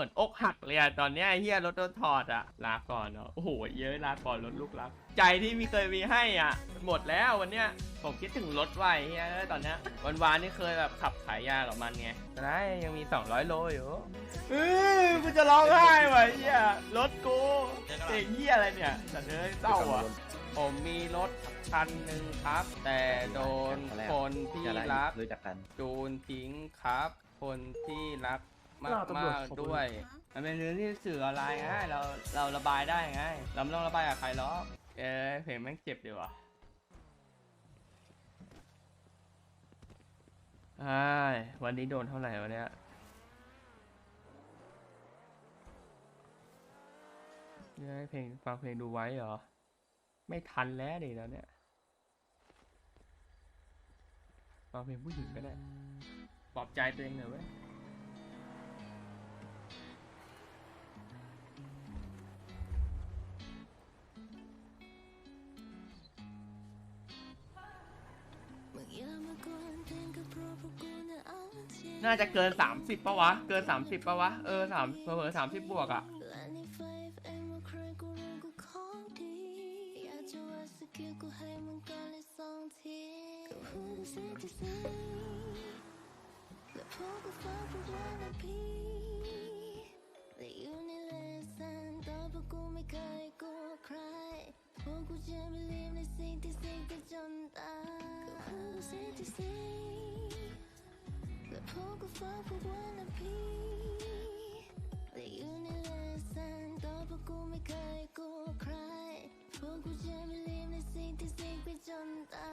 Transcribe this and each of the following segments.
เหมือนอกหักเลยอะตอนเนี้ยไอ้เฮียรถโดนถอดอะลาก่อนเนาะโอ้โหเยอะลาก่อนรถลูกรัก ใจที่มีเคยมีให้อะหมดแล้ววันเนี้ยผมคิดถึงรถไว้เฮียเอ้ยตอนเนี้ยวันวานๆนี่เคยแบบขับขายยากับมันไงแต่ได้ยังมี 200 โลอยู่เออกูจะร้องไห้ว่ะเฮียรถกูเด็กเฮียอะไรเนี่ยแต่เอ้ยเศร้าอะผมมีรถคันหนึ่งครับ แต่โดนคนที่รักรู้จักกันโดนทิ้งครับ คนที่รัก มากเราตำรวจมากขอบคุณด้วย มันเป็นเรื่องที่สื่ออะไรไงเราเราระบายได้ไงเราไม่ต้องระบายกับใครหรอกเออเพลงแม่งเจ็บดีว่ะใช่วันนี้โดนเท่าไหร่วะเนี่ยเย้ยเพลงฟังเพลงดูไว้เหรอ ไม่ทันแล้วดิแล้วเนี่ยฟังเพลงผู้หญิงก็ได้ปลอบใจตัวเองหน่อยเว้ย น่าจะเกิน 30ปะวะ เกิน 30ปะวะ เออสามเผลอสามสิบบวกอะและพวกก็ฟ้าพวกว่านะพี่แล พวกก็ฟ้าพวกว่านะพี่และอยู่ในเลสันต่อพวกกูไม่เคยกลัวใคร พวกกูจะไม่ลืมในสิ่งที่สิ่งที่จนตา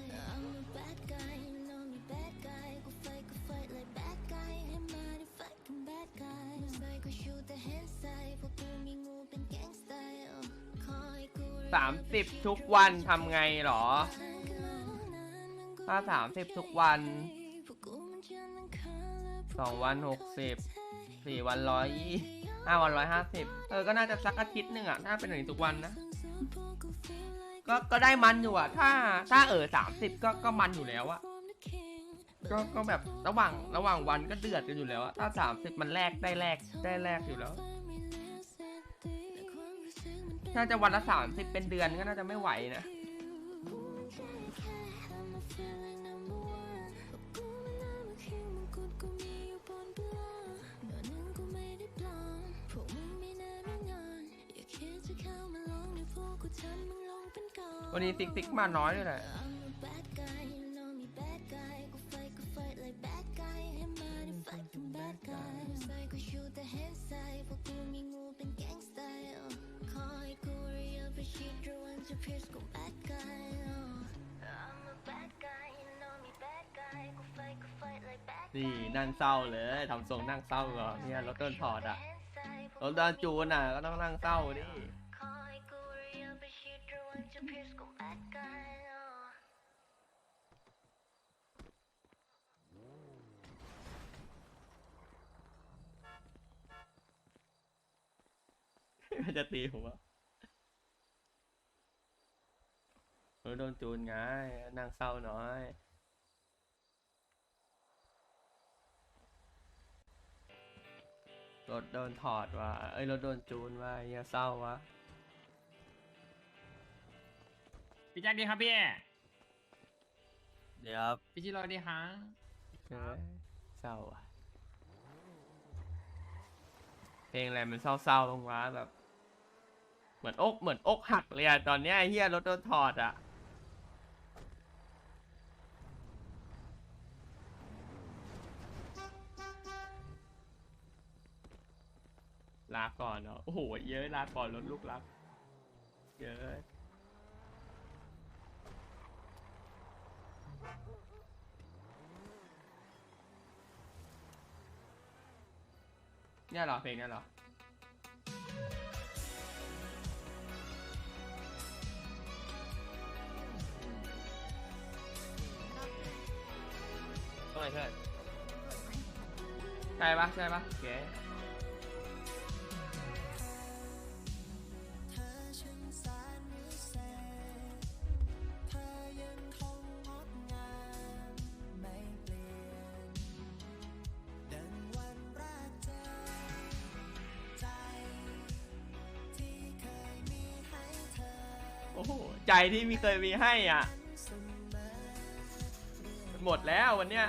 ย I'm a bad guy you know me bad guy กู fight กู fight like bad guy ให้มาได้ fight กับ bad guy ไม่ใส่กู shoot the hand side พวกกูมีงูเป็น gangster ขอให้กูสามสิบทุกวันทำไงหรอ ถ้าสามสิบทุกวัน สองวันหกสิบสี่วันร้อยยี่ห้าวันร้อยห้าสิบเออก็น่าจะสักอาทิตย์หนึ่งอะถ้าเป็นอย่างนี้ทุกวันนะ ก็ก็ได้มันอยู่อะ ถ้าถ้าเออสามสิบก็ก็มันอยู่แล้วอะก็ก็แบบระหว่างระหว่างวันก็เดือดกันอยู่แล้วอะถ้าสามสิบมันแลกได้แลกได้แลกอยู่แล้ว ถ้าจะวันละสามสิบเป็นเดือนก็น่าจะไม่ไหวนะ วันนี้ติ๊กติ๊กมาน้อยเลยแหละ นี่นั่งเศร้าเลยทำทรงนั่งเศร้าเหรอเนี่ยรถโดนถอดอะรถโดนจูนอะก็ต้องนั่งเศร้าดิ มันจะตีผมอะรถโดนจูนไงนั่งเศร้าน้อย รถโดนถอดว่ะ เอ้ยรถโดนจูนว่ะเฮียเศร้าวะ พี่แจ็คดีครับพี่เดี๋ยวครับพี่ชิโร่ดีฮะเฮ้ยเศร้าอะ เพลงอะไรมันเศร้าๆลงวะแบบ เหมือนอกเหมือนอกหักเลยอะตอนเนี้ยไอ้เฮียรถโดนถอดอะลาก่อนเนาะโอ้โหเยอะลาก่อนรถลูกรัก เยอะ เนี่ยเหรอเพลงเนี่ยเหรอก็ไม่ใช่ใช่ปะใช่ปะโอเค ใจที่มีเคยมีให้อะ หมดแล้ววันเนี้ย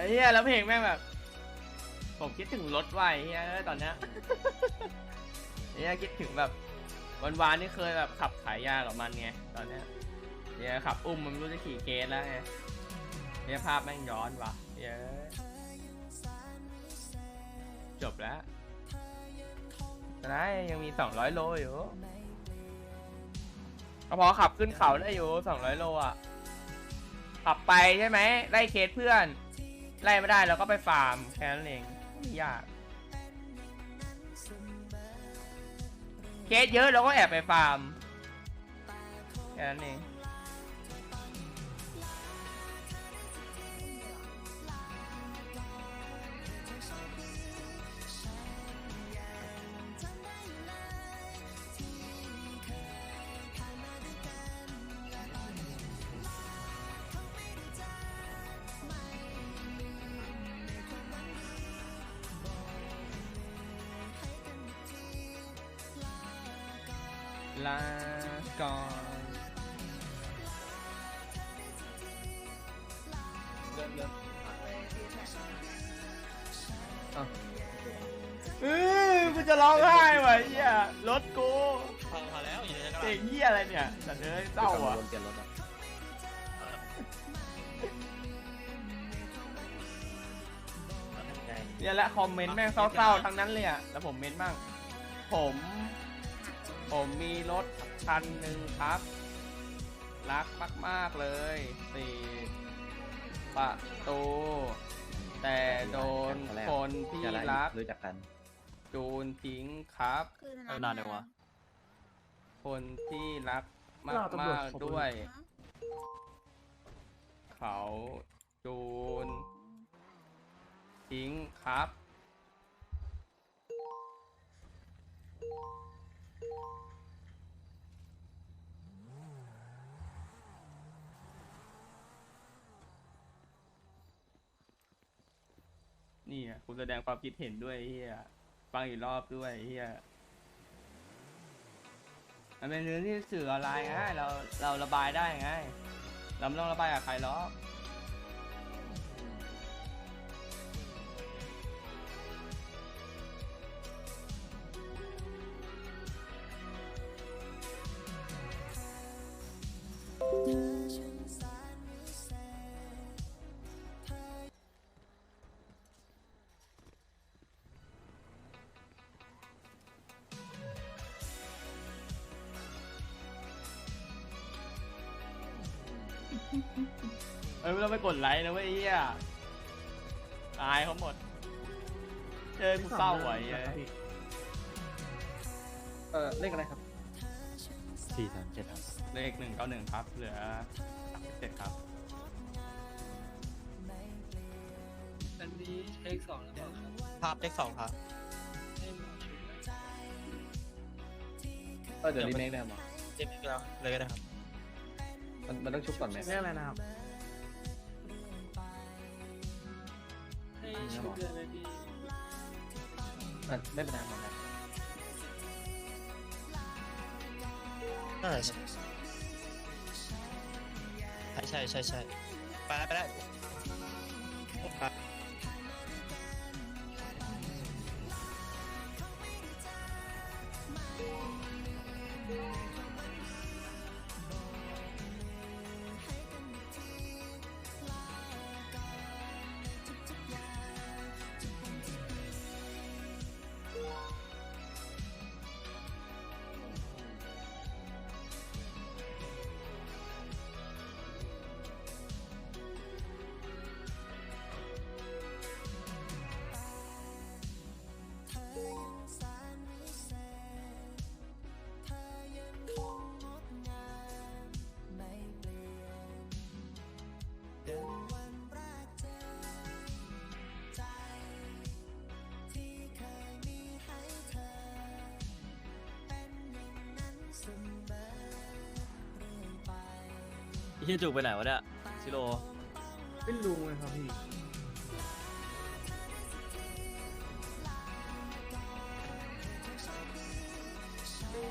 อ้เหี้ยแล้วเพลงแม่งแบบ ผมคิดถึงรถว่ะไอ้เหี้ยตอนเนี้ย ไอ้เหี้ยคิดถึงแบบวันวานๆนี่เคยแบบขับขายยากับมันไงตอนเนี้ยเหี้ยขับอุ้มมันไม่รู้จะขี่เกสแล้วไงเหี้ยภาพแม่งย้อนว่ะเหี้ยจบแล้วนะยังมีสองร้อยโลอยู่ก็พอขับขึ้นเขาได้อยู่สองร้อยโลอะ ขับไปใช่ไหมไล่เคสเพื่อน ไล่ไม่ได้เราก็ไปฟาร์มแค่นั้นเองไม่ยากเคสเยอะเราก็แอบไปฟาร์มแค่นั้นเอง ลาก่อนเออกูจะร้องไห้ว่ะไอ้เหี้ยรถกูพอพอแล้วอยู่ในนั้นก็เด็กเหี้ยอะไรเนี่ยสัตว์เอ้ยเศร้าอะเปลี่ยนรถอะเนี่ยแหละคอมเมนต์แม่งเศร้าๆทั้งนั้นเลยอะแล้วผมเมนต์บ้างผม ผมมีรถคันหนึ่งครับ รักมาก ๆ เลยสี่ประตู แต่โดนคนที่รักรู้จักกัน จูนทิ้งครับเออนานเลยวะ คนที่รักมากเราตำรวจมากขอบคุณด้วย เขาจูนทิ้งครับ นี่อะคุณแสดงความคิดเห็นด้วยเฮียฟังอีกรอบด้วยเฮียมันเป็นเรื่องที่สื่อออนไลน์ไงเราเราระบายได้ไง เราไม่ต้องระบายกับใครหรอก เออไม่ต้องไปกดไลค์นะเว้ยไอ้เฮียตายเขาหมด เจอกูเศร้าไหวไอ้เออเลขอะไรครับสี่สามเจ็ดครับเลขหนึ่งเก้าหนึ่งครับ เหลือสามสิบเจ็ดครับอันนี้เทคสองแล้วเปล่าครับภาพเลขสองครับให้หมอช่วยเออเดี๋ยวรีเมคได้หมอเจ็บแล้วเลยก็ได้ครับ มันมันต้องชุบก่อนไหมเรียกอะไรนะครับ ให้ช่วยเดือนเลยพี่อะไม่เป็นไรหมอนะน่าจะใช่ใช่ใช่ใช่ไปแล้วไปแล้ว ฮียจุกไปไหนวะเนี่ยชิโร่เป็นลุงเลยครับพี่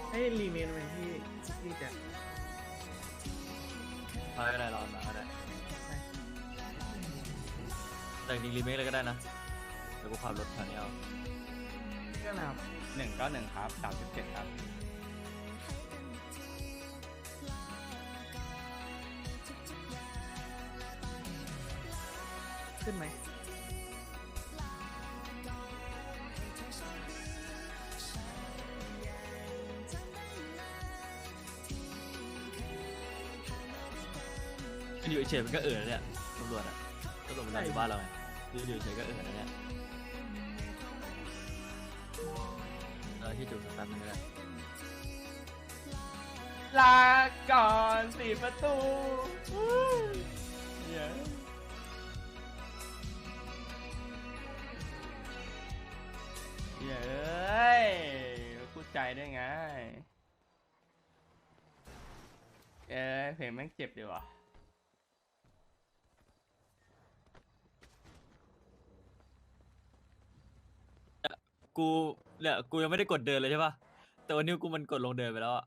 ให้รีเมนไหมพี่พี่แจ็คมาก็ได้รอมาก็ได้แต่จริงรีเมคเลยก็ได้นะเดี๋ยวกูขับรถแถวนี้เอา ก็นะครับหนึ่งเก้าหนึ่งครับสามสิบเจ็ดครับ ขึ้นไหมมันอยู่เฉยๆมันก็เออแล้วเนี่ยตำรวจอะตำรวจมันนอนอยู่บ้านเราไงอยู่อยู่เฉยๆก็เออแล้วเนี่ยเออที่จุกสักแป๊บนึงก็ได้ลาก่อนสี่ประตูเเอ้ยพูดใจได้ไง เอ้ยเพลงแม่งเจ็บดีว่ะกูเนี่ยกูยังไม่ได้กดเดินเลยใช่ปะแต่วันนี้กูมันกดลงเดินไปแล้วอะ